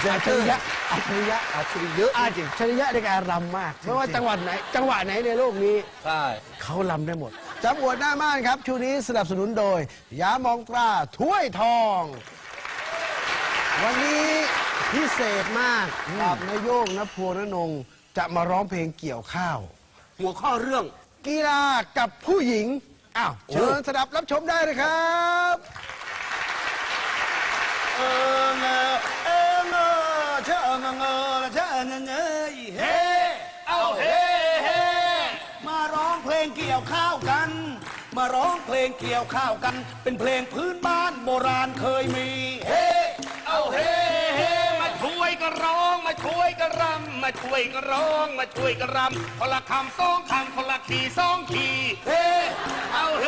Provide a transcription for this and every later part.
เซนอัจเตฉอริร์ยะอัจฉริยะอัจฉริเยอะอาจริงอัจฉริยะในการรำมากไม่ว่าจังหวัดไหน จังหวะไหนในโลกนี้ใช่เขารำได้หมดจับอวดหน้าม่านครับช่วงนี้สนับสนุนโดยยามองตราถ้วยทอง วันนี้พิเศษมากกับนายโยงนภวรนงค์จะมาร้องเพลงเกี่ยวข้าว หัวข้อเรื่องกีฬากับผู้หญิงอ้าวเชิญสดับรับชมได้เลยครับ เออเงอเออเงอเชอเงอเงอเชอเงอเงยเฮเอาเฮเฮมาร้องเพลงเกี่ยวข้าวกัน มาร้องเพลงเกี่ยวข้าวกัน เป็นเพลงพื้นบ้านโบราณเคยมีเฮเอาเฮเฮมาช่วยกันร้องมาช่วยกันรำมาช่วยกันร้องมาช่วยกันรำคนละคำสองคำคนละขีสองขีเฮเอาเฮ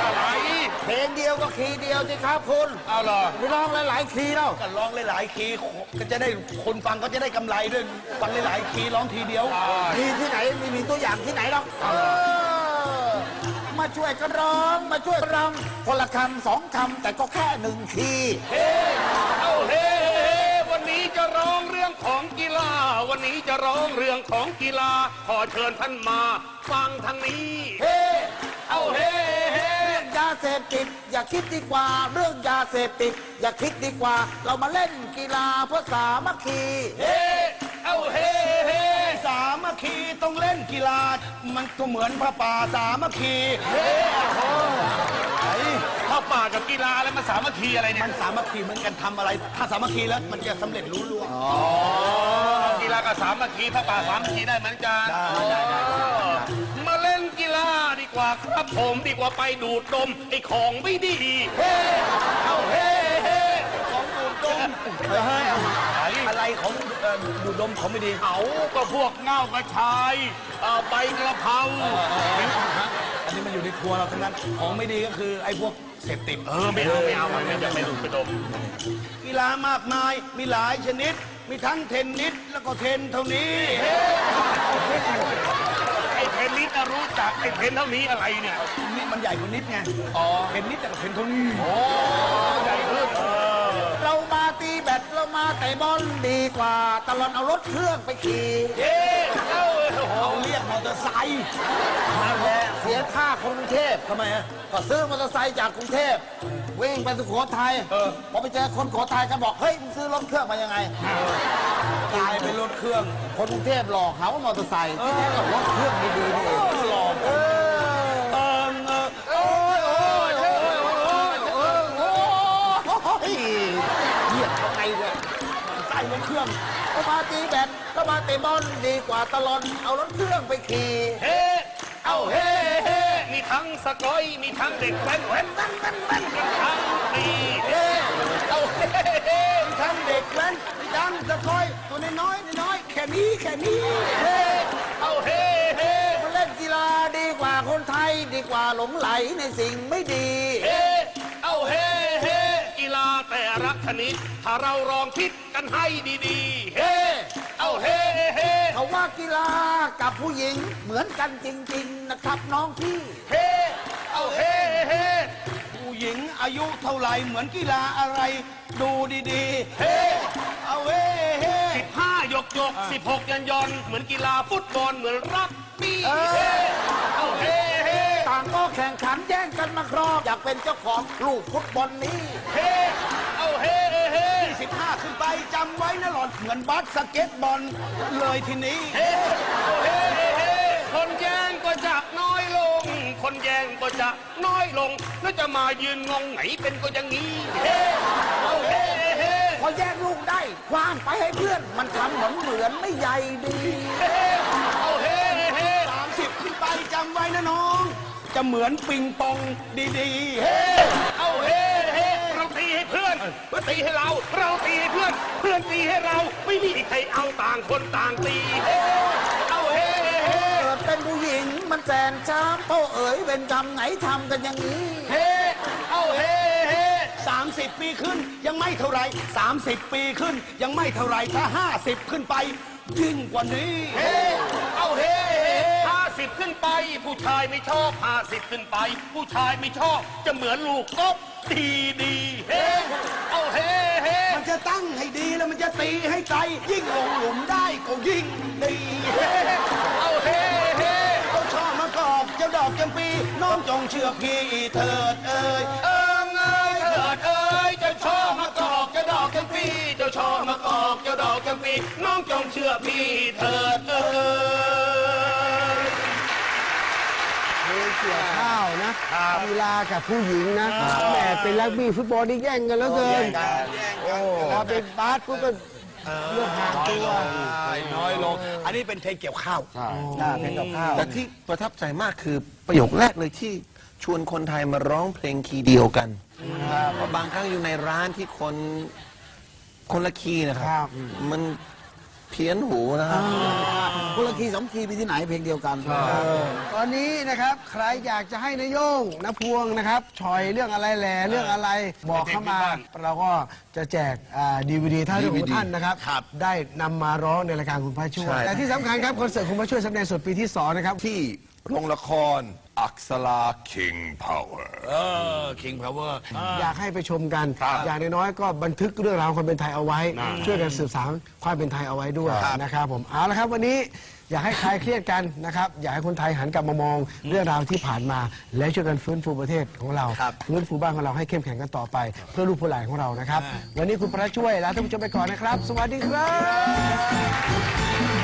อะไร เพลงเดียวก็คีย์เดียวสิครับคุณเอาเหรอไปร้องหลายๆคีย์แล้วก็ร้องหลายๆคีย์ก็จะได้คนฟังก็จะได้กำไรด้วยฟังหลายๆคีย์ร้องทีเดียวมีที่ไหนไม่มีตัวอย่างที่ไหนหรอกเออมาช่วยกันร้องมาช่วยกันรำคนละคำสองคำแต่ก็แค่หนึ่งคีย์เฮ้เอาเฮ้เฮ้วันนี้จะร้องเรื่องของกีฬา วันนี้จะร้องเรื่องของกีฬา ขอเชิญท่านมา ฟังทางนี้ เฮ้ เอาเฮ้เฮ้เรื่องยาเสพติดอย่าคิดดีกว่า เรื่องยาเสพติดอย่าคิดดีกว่า เรามาเล่นกีฬาเพื่อสามัคคีเฮ้เอาเฮ้เฮ้สามัคคีต้องเล่นกีฬา มันก็เหมือนพระป่าสามัคคีเฮ้โอ้ไอ้พระป่ากับกีฬาอะไรมันสามัคคีอะไรเนี่ยมันสามัคคีเหมือนกันทำอะไร ถ้าสามัคคีแล้วมันจะสำเร็จรู้ล่วงกีฬากับสามัคคีพระป่าสามัคคีได้เหมือนกันมาเล่นกีฬาดี กว่าครับผมดีกว่าไปดูดดมไอ้ของไม่ดีเฮ้เอาเฮ้เฮ้ของดูดดมเฮ้ยอะไรของเอ่อดูดดมของไม่ดีเอาก็พวกเง่ากระชายเอ่อใบกระเพราอันนี้มันอยู่ในครัวเราทั้งนั้นของไม่ดีก็คือไอ้พวกเสพติดเออไม่เอาไม่เอามันไม่จะไม่ดูดไปดมกีฬามากมายมีหลายชนิด มีทั้งเทนนิสแล้วก็เทนเท่านี้ ไอ้เทนนิสน่ะรู้จักไอ้เทนเท่านี้อะไรเนี่ย นี่มันใหญ่กว่านิดไงอ๋อเทนนิสแต่กับเทนเท่านี้โอ้ใหญ่ขึ้นเรามาตีแบดเรามาเตะบอลดีกว่า ตลอดเอารถเครื่องไปขี่ เย้เอ้าเขาเรียกมอเตอร์ไซค์นั่นแหละเสียค่าคนกรุงเทพทำไมอะก็ซื้อมอเตอร์ไซค์จากกรุงเทพวิ่งไปสุโขทัยพอไปเจอคนสุโขทัยก็บอกเฮ้ยมึงซื้อรถเครื่องมายังไงกลายเป็นรถเครื่อง คนกรุงเทพหลอกหาว่ามอเตอร์ไซค์ที่แท้ก็รถเครื่องดีๆนี่เองหลอก ใส่รถเครื่องก็มาตีแบดก็มาเตะบอลดีกว่าตลอดเอารถเครื่องไปขี่เฮ้เอาเฮ้เฮ้มีทั้งสกอย มีทั้งเด็กแว้นแว้นแว้นแว้นแว้นกันทั้งปีเฮ้เอาเฮ้เฮ้มีทั้งเด็กแว้นมีทั้งสกอยตัวน้อยๆน้อยๆแค่นี้แค่นี้เฮ้เอาเฮ้เฮ้มาเล่นกีฬาดีกว่าคนไทยดีกว่าหลงไหลในสิ่งไม่ดีเฮ้เอาเฮ้เฮ้กีฬาแต่ละชนิดถ้าเราลองคิด กันให้ดีๆ เฮ้ เอาเฮ้เฮ้เขาว่ากีฬากับผู้หญิงเหมือนกันจริง ๆ นะครับน้องพี่ เฮ้ เอาเฮ้เฮ้ผู้หญิงอายุเท่าไหรเหมือนกีฬาอะไร ดูดีๆ เฮ้ เอาเฮ้เฮ้สิบห้ายกยกสิบหกยันยอนเหมือนกีฬาฟุตบอลเหมือนรักบี้เออ เฮ้ เอาเฮ้เฮ้ต่างก็แข่งขันแย่งกันมาครองอยากเป็นเจ้าของลูกฟุตบอลนี้ เฮ้ เอาเฮ้ เฮ้สิบห้าขึ้นไปจำไว้นะหลอดเหมือนบาสสเก็ตบอลเลยทีนี้ เฮ้เอาเฮ้เฮ้คนแย่งก็จะน้อยลง คนแย่งก็จะน้อยลง แล้วจะมายืนงงไหนเป็นก็อย่างนี้ เฮ้เอาเฮ้เฮ้พอแยกลูกได้คว้างไปให้เพื่อน มันทำเหมือนเหมือนไม่ใหญ่ดีเฮ้เอาเฮ้เฮ้สามสิบขึ้นไปจำไว้นะน้อง จะเหมือนปิงปองดีๆ เฮ้เอาเฮ้ อนเพื่อนตีให้เรา เราตีให้เพื่อน เพื่อนตีให้เราไม่มีใครเอาต่างคนต่างตีเฮ้เอาเฮ้เฮ้เกิดเป็นผู้หญิงมันแสนช้ำโตเอ๋ยเป็นกรรมไหนทำกันอย่างนี้เฮ้เอาเฮ้เฮ้สามสิบปีขึ้นยังไม่เท่าไรสามสิบปีขึ้น ยังไม่เท่าไรถ้าห้าสิบขึ้นไป ยิ่งกว่านี้เฮ้เอาเฮ้ห้า สิบขึ้นไป ผู้ชายไม่ชอบห้าสิบขึ้นไป ผู้ชายไม่ชอบ จะเหมือนลูกกบดีดีๆเฮ้เอาเฮ้เฮ้มันจะตั้งให้ดีแล้วมันจะให้ไกลยิ่งลงหลุมได้ก็ยิ่งดีเอาเฮ้เฮ้เอาชอบมากอกเจ้าดอกจำปี น้องจงเชื่อพี่เถิดเอ้ยเอิงเอ้ยเถิดเอ้ยเจ้าชอบมากอกเจ้าดอกจำปีเจ้าชอบมากอกเจ้าดอกจำปี น้องจงเชื่อพี่เถิดเอ้ย ข้าวนะกีฬากับผู้หญิงนะแหมเป็นรักบี้ฟุตบอลนี่แย่งกันแล้วเกินโอ้พอเป็นบาสปุ๊บก็เรื่องห่างตัวน้อยลง อันนี้เป็นเพลงเกี่ยวข้าวเพลงกับข้าวแต่ที่ประทับใจมากคือประโยคแรกเลยที่ชวนคนไทยมาร้องเพลงคีย์เดียวกันเพราะบางครั้งอยู่ในร้านที่คนคนละคีย์นะคครัรับ มัน เพี้ยนหูนะครับคนละคีย์สองคีย์มีที่ไหนเพลงเดียวกัน ตอนนี้นะครับใครอยากจะให้นายโยงนพวงนะครับชอยเรื่องอะไรแหล่เรื่องอะไรบอกเข้ามา เราก็จะแจกดีวีดีท่าเรื่องของท่านนะครับได้นำมาร้องในรายการคุณพระช่วย ใช่ แต่ที่สำคัญครับคอนเสิร์ตคุณพระช่วยสำเร็จสดปีที่สองนะครับ ที่โรงละคร อักษรา King Power เออ King Power อยากให้ไปชมกันอย่างน้อยๆก็บันทึกเรื่องราวความเป็นไทยเอาไว้ ช่วยกันสืบสานความเป็นไทยเอาไว้ด้วยนะครับผมเอาละครับวันนี้อยากให้คลายเครียดกันนะครับ อยากให้คนไทยหันกลับมามองเรื่องราวที่ผ่านมา และช่วยกันฟื้นฟูประเทศของเราฟื้นฟูบ้านของเราให้เข้มแข็งกันต่อไป เพื่อลูกผู้หลานของเรานะครับ วันนี้คุณพระช่วยลาท่านผู้ชมไปก่อนนะครับ สวัสดีครับ